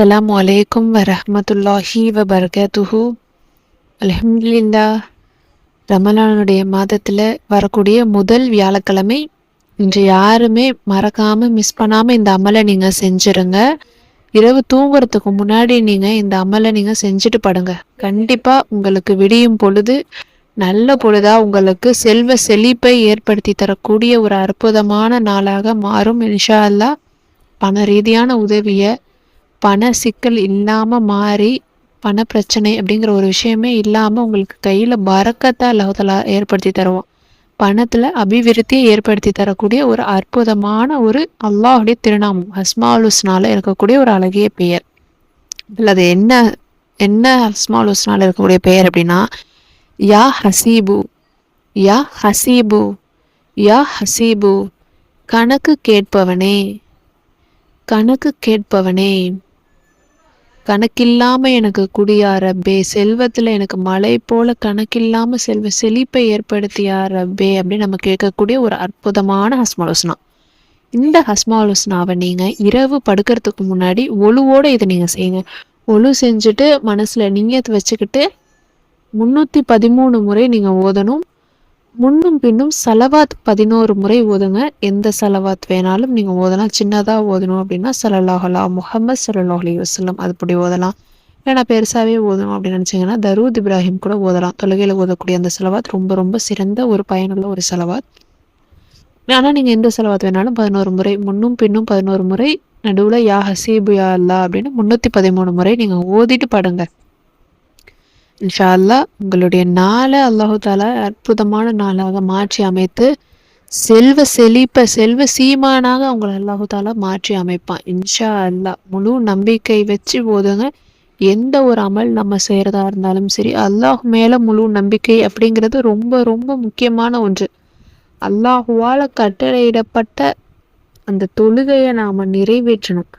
அஸ்ஸலாமு அலைக்கும் வரஹ்மத்துல்லாஹி வபரகாத்துஹு அல்ஹம்துலில்லா ரமலானுடைய மாதத்தில் வரக்கூடிய முதல் வியாழக்கிழமை இன்று யாருமே மறக்காமல் மிஸ் பண்ணாமல் இந்த அமலை நீங்கள் செஞ்சுருங்க இரவு தூங்குறதுக்கு முன்னாடி நீங்கள் இந்த அமலை நீங்கள் செஞ்சுட்டு படுங்க கண்டிப்பாக உங்களுக்கு விடியும் பொழுது நல்ல பொழுதா உங்களுக்கு செல்வ செழிப்பை ஏற்படுத்தி தரக்கூடிய ஒரு அற்புதமான நாளாக மாறும் இன்ஷா அல்லாஹ் பண ரீதியான உதவியை பண சிக்கல் இல்லாமல் மாறி பண பிரச்சனை அப்படிங்கிற ஒரு விஷயமே இல்லாமல் உங்களுக்கு கையில் பறக்கத்தை அல்லாஹலா ஏற்படுத்தி தருவோம் பணத்தில் அபிவிருத்தியை ஏற்படுத்தி தரக்கூடிய ஒரு அற்புதமான ஒரு அல்லாஹுடைய திருநாமம் ஹஸ்மாலுஸ்னால இருக்கக்கூடிய ஒரு அழகிய பெயர். இதில் அது என்ன என்ன ஹஸ்மாலுஸ்னால இருக்கக்கூடிய பெயர் அப்படின்னா யா ஹசீபு யா ஹசீபு யா ஹசீபு கணக்கு கேட்பவனே கணக்கு கேட்பவனே. கணக்கில்லாம எனக்கு குடியா ரப்பே செல்வத்துல எனக்கு மழை போல கணக்கில்லாம செல்வ செழிப்பை ஏற்படுத்தியா ரப்பே அப்படின்னு நம்ம கேட்கக்கூடிய ஒரு அற்புதமான ஹஸ்மாலோசனா. இந்த ஹஸ்மாலோசனாவை நீங்க இரவு படுக்கிறதுக்கு முன்னாடி ஒழுவோட இதை நீங்க செய்யுங்க. ஒழு செஞ்சுட்டு மனசுல நீயத்தை வச்சுக்கிட்டு முன்னூத்தி பதிமூணு முறை நீங்க ஓதணும். முன்னும் பின்னும் சலவாத் பதினோரு முறை ஓதுங்க. எந்த சலவாத் வேணாலும் நீங்கள் ஓதலாம். சின்னதாக ஓதணும் அப்படின்னா சலல்லாஹலா முகமது சல்லாஹ் அலி வஸ்லம் அதுபடி ஓதலாம். ஏன்னா பெருசாகவே ஓதணும் அப்படின்னு நினச்சிங்கன்னா தரூத் இப்ராஹிம் கூட ஓதலாம். தொழுகையில் ஓதக்கூடிய அந்த செலவாத் ரொம்ப ரொம்ப சிறந்த ஒரு பயனுள்ள ஒரு செலவாத். ஆனால் நீங்கள் எந்த செலவாத் வேணாலும் பதினோரு முறை முன்னும் பின்னும் பதினோரு முறை நடுவில் யா ஹசீபு யா அல்லா அப்படின்னு முந்நூற்றி பதிமூணு முறை நீங்கள் ஓதிட்டு படுங்க. இன்ஷா அல்லா உங்களுடைய நாளை அல்லாஹு தாலா அற்புதமான நாளாக மாற்றி அமைத்து செல்வ செழிப்ப செல்வ சீமானாக உங்களை அல்லாஹு தாலா மாற்றி அமைப்பான். இன்ஷா அல்லா முழு நம்பிக்கை வச்சு போதுங்க. எந்த ஒரு அமல் நம்ம செய்கிறதா இருந்தாலும் சரி அல்லாஹ் மேலே முழு நம்பிக்கை அப்படிங்கிறது ரொம்ப ரொம்ப முக்கியமான ஒன்று. அல்லாஹுவால் கட்டளையிடப்பட்ட அந்த தொழுகையை நாம் நிறைவேற்றணும்.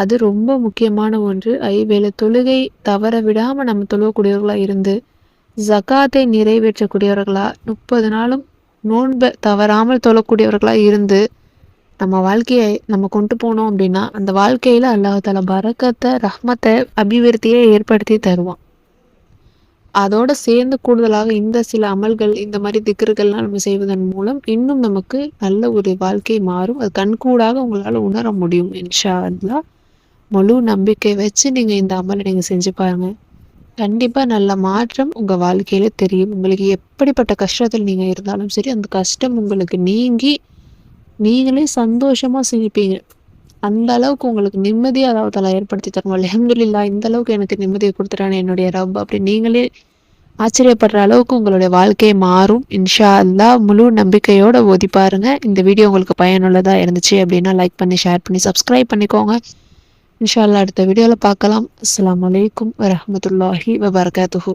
அது ரொம்ப முக்கியமான ஒன்று. ஐவேளை தொழுகை தவற விடாமல் நம்ம தொழுவக்கூடியவர்களாக இருந்து ஜகாத்தை நிறைவேற்றக்கூடியவர்களாக முப்பது நாளும் நோன்பை தவறாமல் தொழக்கூடியவர்களாக இருந்து நம்ம வாழ்க்கையை நம்ம கொண்டு போனோம் அப்படின்னா அந்த வாழ்க்கையில் அல்லாஹால பறக்கத்தை ரஹ்மத்தை அபிவிருத்தியை ஏற்படுத்தி தருவான். அதோட சேர்ந்து கூடுதலாக இந்த சில அமல்கள் இந்த மாதிரி திக்கர்கள்லாம் நம்ம செய்வதன் மூலம் இன்னும் நமக்கு நல்ல ஒரு வாழ்க்கை மாறும். அது கண்கூடாக உங்களால் உணர முடியும் இன்ஷா அல்லா முழு நம்பிக்கை வச்சு நீங்கள் இந்த அமலை நீங்கள் செஞ்சு பாருங்கள் கண்டிப்பாக நல்ல மாற்றம் உங்கள் வாழ்க்கையில் தெரியும். உங்களுக்கு எப்படிப்பட்ட கஷ்டத்தில் நீங்கள் இருந்தாலும் சரி அந்த கஷ்டம் உங்களுக்கு நீங்கி நீங்களே சந்தோஷமாக சிரிப்பீங்க. அந்த அளவுக்கு உங்களுக்கு நிம்மதியை அதாவது தலை ஏற்படுத்தி தரணும் அலமதுல்லா இந்த அளவுக்கு எனக்கு நிம்மதியை கொடுத்துட்டானே என்னுடைய ரப் அப்படி நீங்களே ஆச்சரியப்படுற அளவுக்கு உங்களுடைய வாழ்க்கை மாறும். இன்ஷா அல்லா முழு நம்பிக்கையோடு ஓதி பாருங்க. இந்த வீடியோ உங்களுக்கு பயனுள்ளதாக இருந்துச்சு அப்படின்னா லைக் பண்ணி ஷேர் பண்ணி சப்ஸ்கிரைப் பண்ணிக்கோங்க. இன்ஷால்லா அடுத்த வீடியோவில் பார்க்கலாம். அஸ்லாம் வலைக்கம் வரமத்துல்லாஹி வபர்காத்துஹூ.